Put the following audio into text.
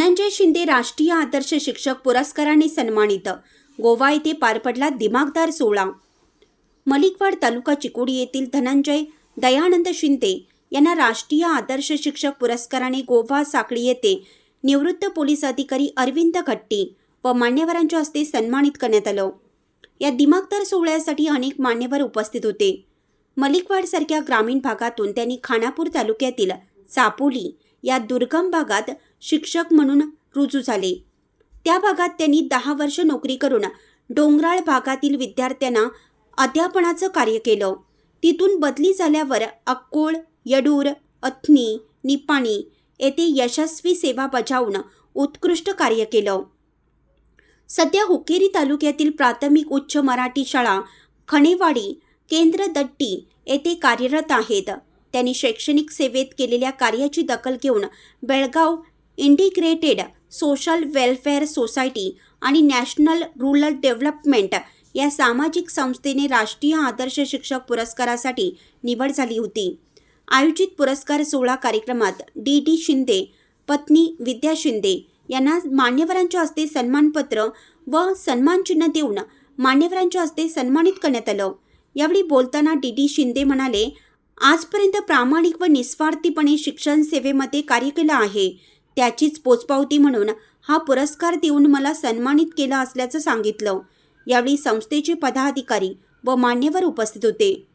धनंजय शिंदे राष्ट्रीय आदर्श शिक्षक पुरस्काराने सन्मानित. गोवा येथे पार पडला दिमागदार सोहळा. मलिकवाड तालुका चिकोडी येथील धनंजय दयानंद शिंदे यांना राष्ट्रीय आदर्श शिक्षक पुरस्काराने गोवा साकळी येथे निवृत्त पोलीस अधिकारी अरविंद खट्टी व मान्यवरांच्या हस्ते सन्मानित करण्यात आलं. या दिमागदार सोहळ्यासाठी अनेक मान्यवर उपस्थित होते. मलिकवाडसारख्या ग्रामीण भागातून त्यांनी खानापूर तालुक्यातील चापोली या दुर्गम भागात शिक्षक म्हणून रुजू झाले. त्या भागात त्यांनी दहा वर्ष नोकरी करून डोंगराळ भागातील विद्यार्थ्यांना अध्यापनाचं कार्य केलं. तिथून बदली झाल्यावर अक्कोळ यडूर अथनी निपाणी येथे यशस्वी सेवा बजावून उत्कृष्ट कार्य केलं. सध्या हुकेरी तालुक्यातील प्राथमिक उच्च मराठी शाळा खणेवाडी केंद्र दट्टी येथे कार्यरत आहेत. त्यांनी शैक्षणिक सेवेत केलेल्या कार्याची दखल घेऊन Belgaum integrated social welfare society आणि नॅशनल रुरल डेव्हलपमेंट या सामाजिक संस्थेने राष्ट्रीय आदर्श शिक्षक पुरस्कारासाठी निवड झाली होती. आयोजित पुरस्कार सोहळा कार्यक्रमात डी डी शिंदे पत्नी विद्या शिंदे यांना मान्यवरांच्या हस्ते सन्मानपत्र व सन्मानचिन्ह देऊन मान्यवरांच्या हस्ते सन्मानित करण्यात आलं. यावेळी बोलताना डी डी शिंदे म्हणाले आजपर्यंत प्रामाणिक व निस्वार्थीपणे शिक्षण सेवेमध्ये कार्य केलं आहे. त्याचीच पोचपावती म्हणून हा पुरस्कार देऊन मला सन्मानित केलं असल्याचं सांगितलं. यावेळी संस्थेचे पदाधिकारी व मान्यवर उपस्थित होते.